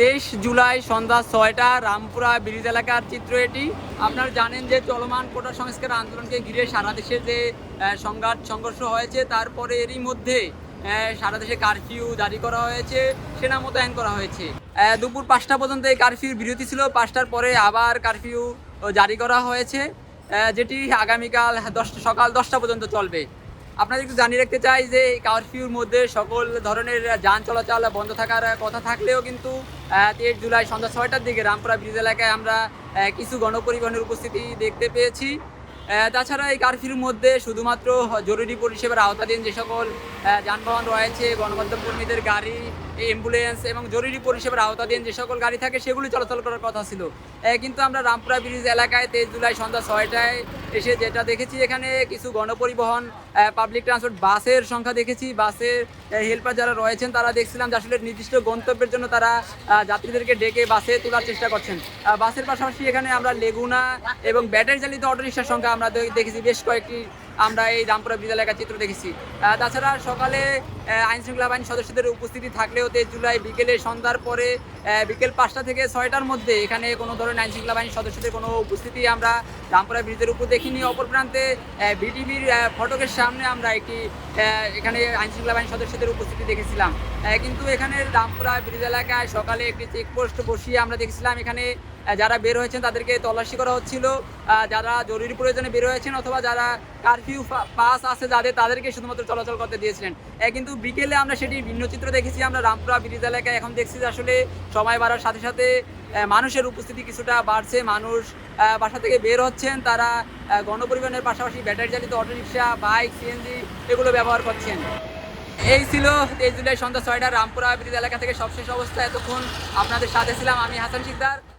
তেইশ জুলাই সন্ধ্যা ছয়টা রামপুরা ব্রিজ এলাকার চিত্র এটি। আপনারা জানেন যে চলমান কোটা সংস্কার আন্দোলনকে ঘিরে সারা দেশে যে সংঘাত, সংঘর্ষ হয়েছে, তারপরে এরই মধ্যে সারা দেশে কারফিউ জারি করা হয়েছে সেনা মোতায়েন করা হয়েছে। দুপুর পাঁচটা পর্যন্ত এই কারফিউ বিরতি ছিল, পাঁচটার পরে আবার কারফিউ জারি করা হয়েছে যেটি আগামীকাল দশটা সকাল দশটা পর্যন্ত চলবে। আপনাদের একটু জানিয়ে রাখতে চাই যে কারফিউর মধ্যে সকল ধরনের যান চলাচল বন্ধ থাকার কথা থাকলেও কিন্তু তেইশ জুলাই সন্ধ্যা ছয়টার দিকে রামপুরা ব্রিজ এলাকায় আমরা কিছু গণপরিবহনের উপস্থিতি দেখতে পেয়েছি। তাছাড়া এই কারফিউর মধ্যে শুধুমাত্র জরুরি পরিষেবার আওতাধীন যে সকল যানবাহন রয়েছে, গণমাধ্যম কর্মীদের গাড়ি অ্যাম্বুলেন্স এবং জরুরি পরিষেবার আওতাধীন যে সকল গাড়ি থাকে, সেগুলি চলাচল করার কথা ছিল। কিন্তু আমরা রামপুরা ব্রিজ এলাকায় তেইশ জুলাই সন্ধ্যা ছয়টায় এসে যেটা দেখেছি এখানে কিছু গণপরিবহন পাবলিক ট্রান্সপোর্ট বাসের সংখ্যা দেখেছি, বাসের হেল্পার যারা রয়েছেন তারা দেখছিলাম যে আসলে নির্দিষ্ট গন্তব্যের জন্য তারা যাত্রীদেরকে ডেকে বাসে তোলার চেষ্টা করছেন। বাসের পাশাপাশি এখানে আমরা লেগুনা এবং ব্যাটারি চালিত অটোরিক্সার সংখ্যা আমরা দেখেছি, বেশ কয়েকটি আমরা এই রামপুরা ব্রিজ এলাকার চিত্র দেখেছি। তাছাড়া সকালে আইন শৃঙ্খলা বাহিনীর সদস্যদের উপস্থিতি থাকলেও তেইশ জুলাই বিকেলে সন্ধ্যার পরে বিকেল পাঁচটা থেকে ছয়টার মধ্যে এখানে কোনো ধরনের আইন শৃঙ্খলা বাহিনীর সদস্যদের কোনো উপস্থিতি আমরা রামপুরা ব্রিজের উপর দেখিনি। অপর প্রান্তে বিটিভির ফটকের সামনে আমরা একটি এখানে আইন শৃঙ্খলা বাহিনীর সদস্যদের উপস্থিতি দেখেছিলাম। কিন্তু এখানে রামপুরা ব্রিজ এলাকায় সকালে একটি চেকপোস্ট বসিয়ে আমরা দেখেছিলাম। এখানে যারা বের হয়েছেন তাদেরকে তল্লাশি করা হচ্ছিল। যারা জরুরি প্রয়োজনে বের হয়েছেন অথবা যারা কারফিউ পাস আছে যাদের, তাদেরকে শুধুমাত্র চলাচল করতে দিয়েছিলেন। কিন্তু বিকেলে আমরা সেটি ভিন্ন চিত্র দেখেছি। আমরা রামপুরা ব্রিজ এলাকায় এখন দেখছি যে আসলে সময় বাড়ার সাথে সাথে মানুষের উপস্থিতি কিছুটা বাড়ছে। মানুষ বাসা থেকে বের হচ্ছেন। তারা গণপরিবহনের পাশাপাশি ব্যাটারি চালিত অটোরিকশা বাইক সিএনজি এগুলো ব্যবহার করছেন। এই ছিল তেইশ জুলাই সন্ধ্যা ছয়টা রামপুরা ব্রিজ এলাকা থেকে সবশেষ অবস্থা। এতক্ষণ আপনাদের সাথে ছিলাম আমি হাসান শিকদার।